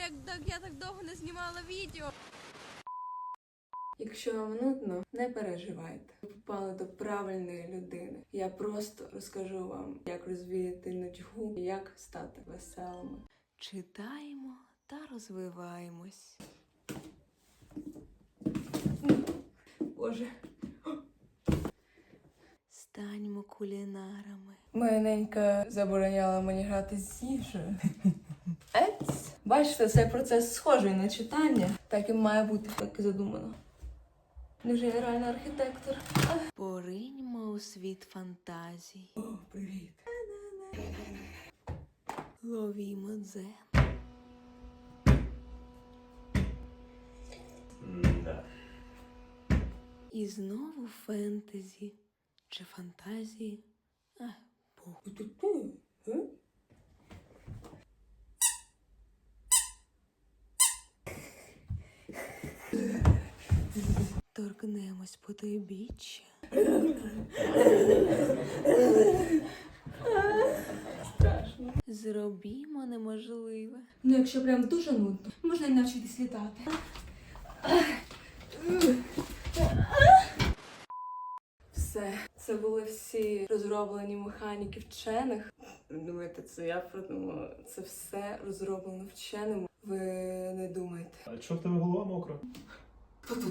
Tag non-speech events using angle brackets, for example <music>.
як я так довго не знімала відео. Якщо вам нудно, не переживайте. Ви попали до правильної людини. Я просто розкажу вам, як розвіяти нудьгу і як стати веселими. Читаємо та розвиваємось. Боже. Станьмо кулінарами. Моя ненька забороняла мені грати з їжею. <laughs> Бачите, цей процес схожий на читання. Так і має бути, так і задумано. Невже я реально архітектор? Пориньмо у світ фантазій. О, привіт. Ловімо дзен. Да. І знову фентезі чи фантазії. А, Бог. Торкнемось потойбіччя. Страшно. Зробімо неможливе. Ну, якщо прям дуже нудно, можна й навчитись літати. Все, це були всі розроблені механіки вчених. Думаєте, це я придумала. Це все розроблено вченими. Ви не думайте. А чого в тебе голова мокра? Тут